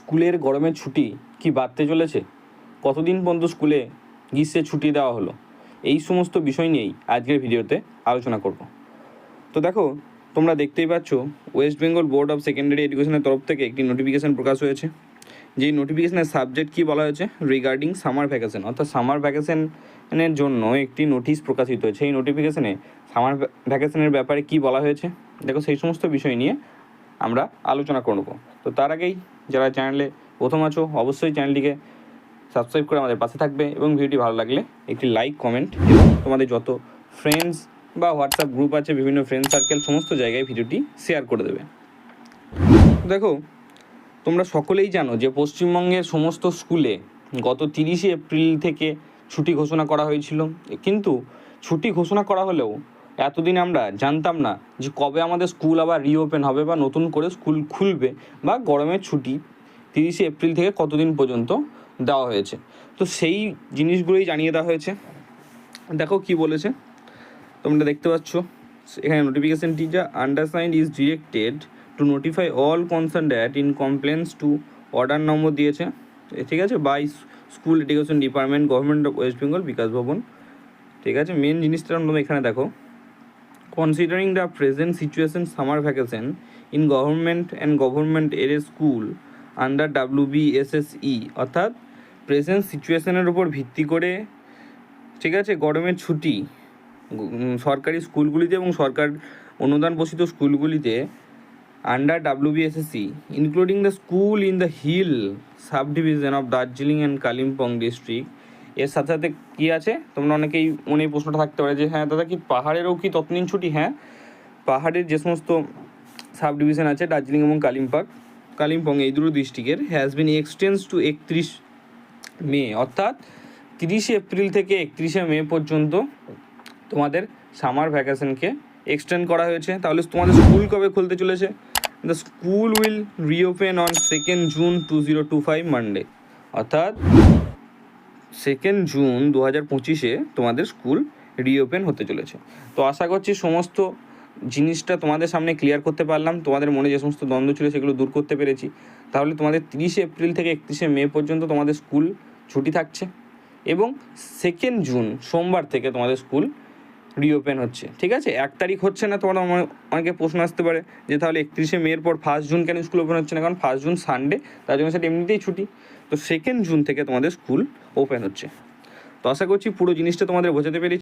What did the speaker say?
স্কুলের গরমের ছুটি কি বাড়তে চলেছে? কতদিন পর্যন্ত স্কুলে গ্রীষ্মের ছুটি দেওয়া হলো? এই সমস্ত বিষয় নিয়েই আজকের ভিডিওতে আলোচনা করব। তো দেখো, তোমরা দেখতেই পাচ্ছ West Bengal board of secondary এডুকেশনের তরফ থেকে একটি নোটিফিকেশন প্রকাশ হয়েছে। যেই নোটিফিকেশনের সাবজেক্ট কী বলা হয়েছে? রিগার্ডিং সামার ভ্যাকেশন অর্থাৎ সামার ভ্যাকেশনের জন্য একটি নোটিশ প্রকাশিত হয়েছে। এই নোটিফিকেশানে সামার ভ্যাকেশনের ব্যাপারে কী বলা হয়েছে? দেখো, সেই সমস্ত বিষয় নিয়ে আমরা আলোচনা করব। তো তার আগেই যারা চ্যানেলে প্রথম আছো, অবশ্যই চ্যানেলটিকে সাবস্ক্রাইব করে আমাদের পাশে থাকবে এবং ভিডিওটি ভালো লাগলে একটি লাইক কমেন্ট এবং তোমাদের যত ফ্রেন্ডস বা হোয়াটসঅ্যাপ গ্রুপ আছে, বিভিন্ন ফ্রেন্ড সার্কেল সমস্ত জায়গায় ভিডিওটি শেয়ার করে দেবে। দেখো, তোমরা সকলেই জানো যে পশ্চিমবঙ্গের সমস্ত স্কুলে গত তিরিশে এপ্রিল থেকে ছুটি ঘোষণা করা হয়েছিল। কিন্তু ছুটি ঘোষণা করা হলেও এতদিন আমরা জানতাম না যে কবে আমাদের স্কুল আবার রিওপেন হবে বা নতুন করে স্কুল খুলবে বা গরমের ছুটি তিরিশে এপ্রিল থেকে কতদিন পর্যন্ত দেওয়া হয়েছে। তো সেই জিনিসগুলোই জানিয়ে দেওয়া হয়েছে। দেখো কি বলেছে। তোমরা দেখতে পাচ্ছ, এখানে নোটিফিকেশনটি যা undersigned is directed to notify all concern that in compliance to order number দিয়েছে। ঠিক আছে? By school education department government of West Bengal Bikash Bhavan. ঠিক আছে? মেন জিনিসটা তোমরা এখানে দেখো। Considering the present situation summer vacation in government and government এর school under W BSSE E, অর্থাৎ প্রেজেন্ট সিচুয়েশনের উপর ভিত্তি করে ঠিক আছে গরমের ছুটি সরকারি স্কুলগুলিতে এবং সরকার অনুদান পোষিত স্কুলগুলিতে under WBSSC including the school in the hill sub division of Darjeeling and Kalimpong district এর সাথে সাথে কী আছে? তোমরা অনেকেই মনে প্রশ্নটা থাকতে পারে যে হ্যাঁ দাদা কি পাহাড়েরও কি ততদিন ছুটি? হ্যাঁ পাহাড়ের যে সমস্ত সাব ডিভিশন আছে, দার্জিলিং এবং কালিম্পং কালিম্পং এই দুটো ডিস্ট্রিক্টের হ্যাজ বিন এক্সটেন্স টু একত্রিশ মে, অর্থাৎ তিরিশে এপ্রিল থেকে একত্রিশে মে পর্যন্ত তোমাদের সামার ভ্যাকেশনকে এক্সটেন্ড করা হয়েছে। তাহলে তোমাদের স্কুল কবে খুলতে চলেছে? The school will reopen on second June two zero two five Monday অর্থাৎ সেকেন্ড জুন দু হাজার পঁচিশে তোমাদের স্কুল রিওপেন হতে চলেছে। তো আশা করছি সমস্ত জিনিসটা তোমাদের সামনে ক্লিয়ার করতে পারলাম। তোমাদের মনে যে সমস্ত দ্বন্দ্ব ছিল সেগুলো দূর করতে পেরেছি। তাহলে তোমাদের তিরিশে এপ্রিল থেকে একত্রিশে মে পর্যন্ত তোমাদের স্কুল ছুটি থাকছে। এবং সেকেন্ড জুন সোমবার থেকে তোমাদের স্কুল রিওপেন হচ্ছে। ঠিক আছে? এক তারিখ হচ্ছে না, তোমার অনে- অনেকে প্রশ্ন আসতে পারে যে তাহলে একত্রিশে মের পর ফার্স্ট জুন কেন স্কুল ওপেন হচ্ছে না? কারণ ফার্স্ট জুন সানডে তার জন্য সেটা এমনিতেই ছুটি। তো সেকেন্ড জুন থেকে তোমাদের স্কুল ওপেন হচ্ছে। তো আশা করছি পুরো জিনিসটা তোমাদের বোঝাতে পেরেছি।